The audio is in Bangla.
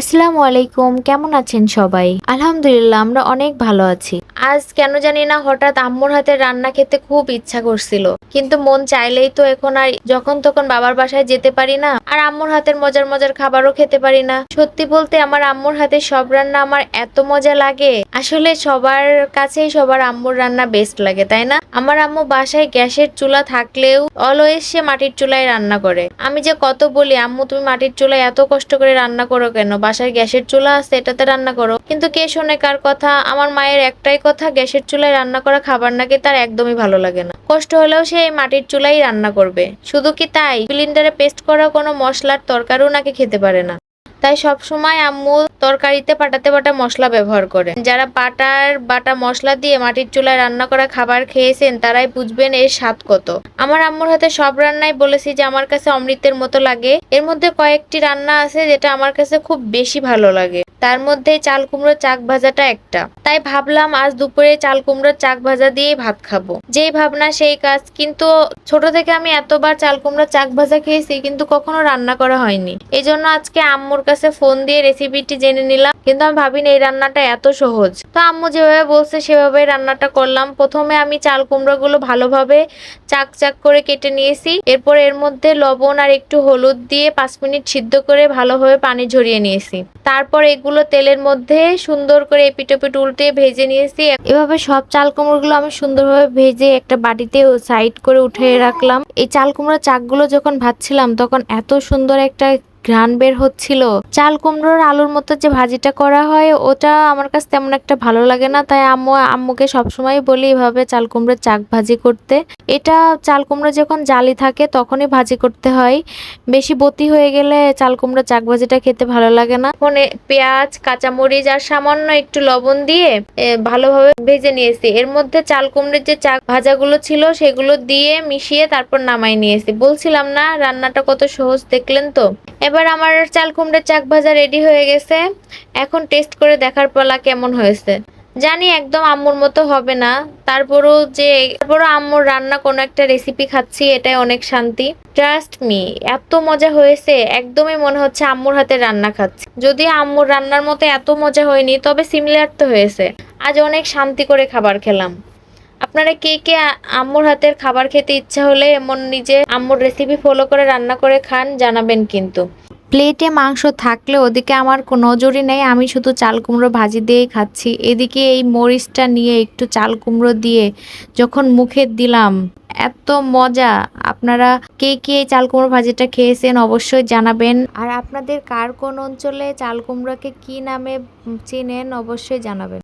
আসসালামু আলাইকুম, কেমন আছেন সবাই? আলহামদুলিল্লাহ, আমরা অনেক ভালো আছি। আজ কেন জানি না হঠাৎ আম্মুর হাতের রান্না খেতে খুব ইচ্ছা করছিল। কিন্তু মন চাইলেই তো এখন আর যখন তখন বাবার বাসায় যেতে পারি না, আর আম্মুর হাতের মজার মজার খাবারও খেতে পারি না। সত্যি বলতে আমার আম্মুর হাতে সব রান্না আমার এত মজা লাগে। আসলে সবার কাছেই সবার আম্মুর রান্না বেস্ট লাগে, তাই না? আমার আম্মু বাসায় গ্যাসের চুলা থাকলেও অলওয়েজ সে মাটির চুলায় রান্না করে। আমি যে কত বলি, আম্মু, তুমি মাটির চুলায় এত কষ্ট করে রান্না করো কেন? বাসায় গ্যাসের চুলা আছে, এটাতে রান্না করো। কিন্তু কে শোনে কার কথা? আমার মায়ের একটাই কথা, গ্যাসের চুলায় রান্না করা খাবার নাকি তার একদমই ভালো লাগে না। কষ্ট হলেও সে এই মাটির চুলাই রান্না করবে। শুধু কি তাই? সিলিন্ডারে পেস্ট করা কোনো মশলার তরকারিও নাকি খেতে পারে না। তাই সব সময় আম্মু তরকারিতে পাটাতে বাটা মশলা ব্যবহার করে যারা পাটার বাটা মশলা দিয়ে মাটির চুলায় রান্না করা খাবার খেয়েছেন, তারাই বুঝবেন এর স্বাদ কত। আমার আম্মুর হাতে সব রান্নাই বলেছি যে আমার কাছে অমৃতের মতো লাগে। এর মধ্যে কয়েকটি রান্না আছে যেটা আমার কাছে খুব বেশি ভালো লাগে। তার মধ্যে চাল কুমড়ো চাক ভাজাটা একটা। তাই ভাবলাম আজ দুপুরে চাল কুমড়োর চাক ভাজা দিয়েই ভাত খাব। যেই ভাবনা, সেই কাজ। কিন্তু ছোট থেকে আমি এতবার চাল কুমড়োর চাক ভাজা খেয়েছি, কিন্তু কখনো রান্না করা হয়নি। এই জন্য আজকে আম্মুর কাছে ফোন দিয়ে রেসিপিটি নিলাম। কিন্তু আমি ভাবিনি এই রান্নাটা এত সহজ। তো আম্মু যেভাবে বলছে সেভাবে রান্নাটা করলাম। প্রথমে আমি চাল কুমড়োগুলো ভালোভাবে চাক চাক করে কেটে নিয়েছি। এরপর এর মধ্যে লবণ আর একটু হলুদ দিয়ে পাঁচ মিনিট সিদ্ধ করে ভালোভাবে পানি ঝরিয়ে নিয়েছি। তারপর এগুলো তেলের মধ্যে সুন্দর করে এপিটোপিট উল্টে ভেজে নিয়েছি। এভাবে সব চাল কুমড়োগুলো আমি সুন্দরভাবে ভেজে একটা বাটিতে সাইড করে উঠে রাখলাম। এই চাল কুমড়ো চাকগুলো যখন ভাজছিলাম, তখন এত সুন্দর একটা ঘ্রাণ বের হচ্ছিল। চাল কুমড়োর আলুর মতো যে ভাজিটা করা হয়, ওটা আমার কাছে তেমন একটা ভালো লাগে না। তাই আম্মু, আম্মুকে সবসময় বলি এভাবে চাল কুমড়োর চাক ভাজি করতে। এটা চাল কুমড়ো যখন জালি থাকে তখনই ভাজি করতে হয়। বেশি বতি হয়ে গেলে চাল কুমড়ো চাক ভাজিটা খেতে ভালো লাগে না। ফোনে পেঁয়াজ, কাঁচামরিচ আর সামান্য একটু লবণ দিয়ে ভালোভাবে ভেজে নিয়েছি। এর মধ্যে চাল কুমড়োর যে চাক ভাজাগুলো ছিল সেগুলো দিয়ে মিশিয়ে তারপর নামাই নিয়েছি। বলছিলাম না রান্নাটা কত সহজ দেখলেন তো? এবার আমার চাল কুমড়োর চাক ভাজা রেডি হয়ে গেছে। এখন টেস্ট করে দেখার পালা কেমন হয়েছে। জানি একদম আম্মুর মতো হবে না। তারপরও যে, তারপরও আম্মুর রান্না কোনো একটা রেসিপি খাচ্ছি, এটাই অনেক শান্তি। ট্রাস্ট মি এত মজা হয়েছে, একদমই মনে হচ্ছে আম্মুর হাতে রান্না খাচ্ছি। যদি আম্মুর রান্নার মতো এত মজা হয়নি, তবে সিমিলার তো হয়েছে। আজ অনেক শান্তি করে খাবার খেলাম। আপনারা কে কে আম্মুর হাতের খাবার খেতে ইচ্ছা হলে এমন নিজে আম্মুর রেসিপি ফলো করে রান্না করে খান, জানাবেন কিন্তু। প্লেটে মাংস থাকলে ওদিকে আমার নজরই নেই। আমি শুধু চাল কুমড়ো ভাজি দিয়েই খাচ্ছি। এদিকে এই মরিচটা নিয়ে একটু চাল কুমড়ো দিয়ে যখন মুখে দিলাম, এত মজা। আপনারা কে কে এই চাল কুমড়ো ভাজিটা খেয়েছেন অবশ্যই জানাবেন। আর আপনাদের কার কোন অঞ্চলে চাল কুমড়োকে কী নামে চিনেন অবশ্যই জানাবেন।